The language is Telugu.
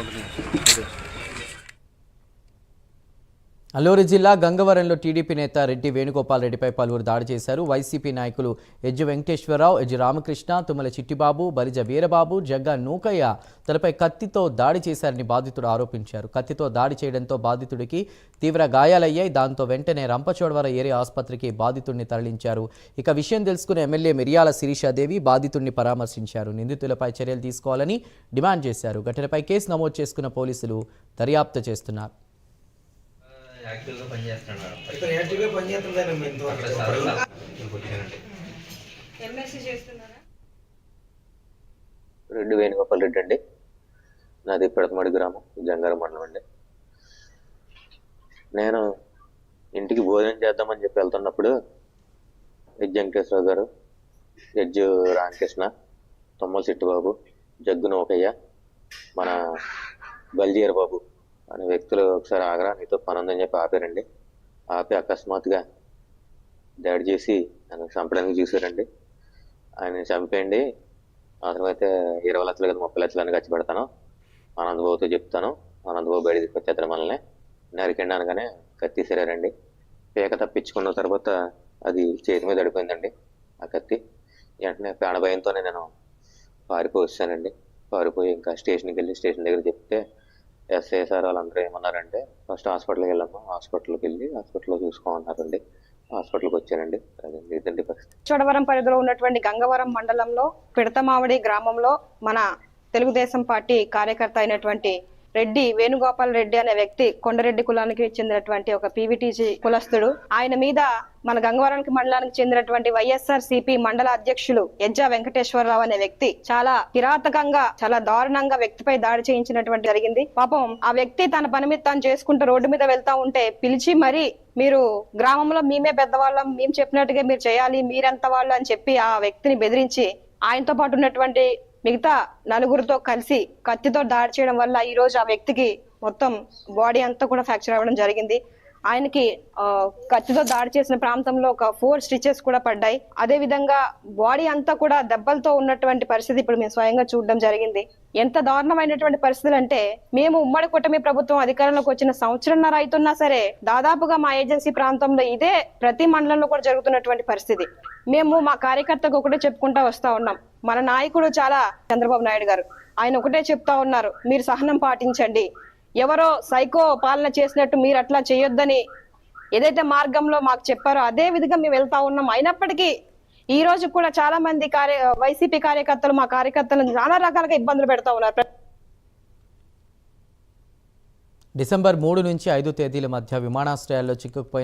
好的 అల్లూరు జిల్లా గంగవరంలో టీడీపీ నేత రెడ్డి వేణుగోపాల్ రెడ్డిపై పలువురు దాడి చేశారు. వైసీపీ నాయకులు ఎజ్జి వెంకటేశ్వరరావు ఎజ్జి రామకృష్ణ తుమ్మల చిట్టిబాబు బలిజ వీరబాబు జగ్గ నూకయ్య తనపై కత్తితో దాడి చేశారని బాధితుడు ఆరోపించారు. కత్తితో దాడి చేయడంతో బాధితుడికి తీవ్ర గాయాలయ్యాయి. దాంతో వెంటనే రంపచోడవరం ఏరియా ఆసుపత్రికి బాధితుడిని తరలించారు. ఇక విషయం తెలుసుకున్న ఎమ్మెల్యే మిరియాల శిరీషాదేవి బాధితుడిని పరామర్శించారు. నిందితులపై చర్యలు తీసుకోవాలని డిమాండ్ చేశారు. ఘటనపై కేసు నమోదు చేసుకున్న పోలీసులు దర్యాప్తు చేస్తున్నారు. యాక్టివ్గా పనిచేస్తున్నాడు యాక్టివ్గా ఎంఎస్సీ చేస్తున్నారా? రెడ్డి వేణుగోపాల్ రెడ్డి అండి. నాది పిడతమడి గ్రామం జంగారం మండలం అండి. నేను ఇంటికి భోజనం చేద్దామని చెప్పి వెళ్తున్నప్పుడు ఎజ్ వెంకటేశ్వరరావు గారు జడ్జి రామకృష్ణ తొమ్మల సిట్టుబాబు జగ్గు నౌకయ్య మన బల్జీర్ బాబు. అని వ్యక్తులు ఒకసారి ఆగరా నీతో పని ఉందని చెప్పి ఆపారండి. ఆపి అకస్మాత్తుగా దాడి చేసి నన్ను చంపడానికి చూశారండి ఆయన చంపేయండి. అవసరమైతే ఇరవై లక్షలు కదా ముప్పై లక్షలు ఖర్చు పెడతాను. ఆనందబాబుతో చెప్తాను. ఆనందబాబు బయట తీసుకొచ్చేద్దరు మనల్ని. నరికండి అనగానే కత్తి పేక తప్పించుకున్న తర్వాత అది చేతి మీద అడిపోయిందండి ఆ కత్తి. వెంటనే ప్రాణభయంతోనే నేను పారిపోయి వచ్చానండి పారిపోయి ఇంకా స్టేషన్కి వెళ్ళి స్టేషన్ దగ్గర చెప్తే ఎస్ఐ సార్ వాళ్ళందరూ ఏమన్నారంటే ఫస్ట్ హాస్పిటల్కి వెళ్ళాము హాస్పిటల్కి వెళ్ళి హాస్పిటల్లో చూసుకోమన్నారండి. హాస్పిటల్కి వచ్చానండి. ఇదండి పరిస్థితి. చోడవరం పరిధిలో ఉన్నటువంటి గంగవరం మండలంలో పిడతమావడి గ్రామంలో మన తెలుగుదేశం పార్టీ కార్యకర్త అయినటువంటి రెడ్డి వేణుగోపాల్ రెడ్డి అనే వ్యక్తి కొండరెడ్డి కులానికి చెందినటువంటి ఒక పీవీటీసీ కులస్తుడు. ఆయన మీద మన గంగవరానికి మండలానికి చెందినటువంటి వైఎస్ఆర్ సిపి మండల అధ్యక్షులు ఎజ్జా వెంకటేశ్వరరావు అనే వ్యక్తి చాలా కిరాతకంగా చాలా దారుణంగా వ్యక్తిపై దాడి చేయించినటువంటి జరిగింది. పాపం ఆ వ్యక్తి తన పని మీద తాను చేసుకుంటూ రోడ్డు మీద వెళ్తా ఉంటే పిలిచి మరి మీరు గ్రామంలో మేమే పెద్దవాళ్ళం మేము చెప్పినట్టుగా మీరు చేయాలి మీరెంత వాళ్ళు అని చెప్పి ఆ వ్యక్తిని బెదిరించి ఆయనతో పాటు ఉన్నటువంటి మిగతా నలుగురితో కలిసి కత్తితో దాడి చేయడం వల్ల ఈ రోజు ఆ వ్యక్తికి మొత్తం బాడీ అంతా కూడా ఫ్రాక్చర్ అవ్వడం జరిగింది. ఆయనకి కత్తితో దాడి చేసిన ప్రాంతంలో ఒక ఫోర్ స్టిచెస్ కూడా పడ్డాయి. అదే విధంగా బాడీ అంతా కూడా దెబ్బలతో ఉన్నటువంటి పరిస్థితి ఇప్పుడు మేము స్వయంగా చూడడం జరిగింది. ఎంత దారుణమైనటువంటి పరిస్థితులు అంటే మేము ఉమ్మడి కూటమి ప్రభుత్వం అధికారంలోకి వచ్చిన సంవత్సరంన్నర అవుతున్నా సరే దాదాపుగా మా ఏజెన్సీ ప్రాంతంలో ఇదే ప్రతి మండలంలో కూడా జరుగుతున్నటువంటి పరిస్థితి. మేము మా కార్యకర్తకు ఒకటే చెప్పుకుంటా వస్తా ఉన్నాం. మన నాయకుడు చాలా చంద్రబాబు నాయుడు గారు. ఆయన ఒకటే చెప్తా ఉన్నారు మీరు సహనం పాటించండి. ఎవరో సైకో పాలన చేసినట్టు మీరు అట్లా చేయొద్దని ఏదైతే మార్గంలో మాకు చెప్పారో అదే విధంగా మేము వెళ్తా ఉన్నాం. అయినప్పటికీ ఈ రోజు కూడా చాలా మంది కార్య వైసీపీ కార్యకర్తలు మా కార్యకర్తలను చాలా రకాలుగా ఇబ్బందులు పెడతా ఉన్నారు. డిసెంబర్ మూడు నుంచి ఐదు తేదీల మధ్య విమానాశ్రయాల్లో చిక్కుకుపోయిన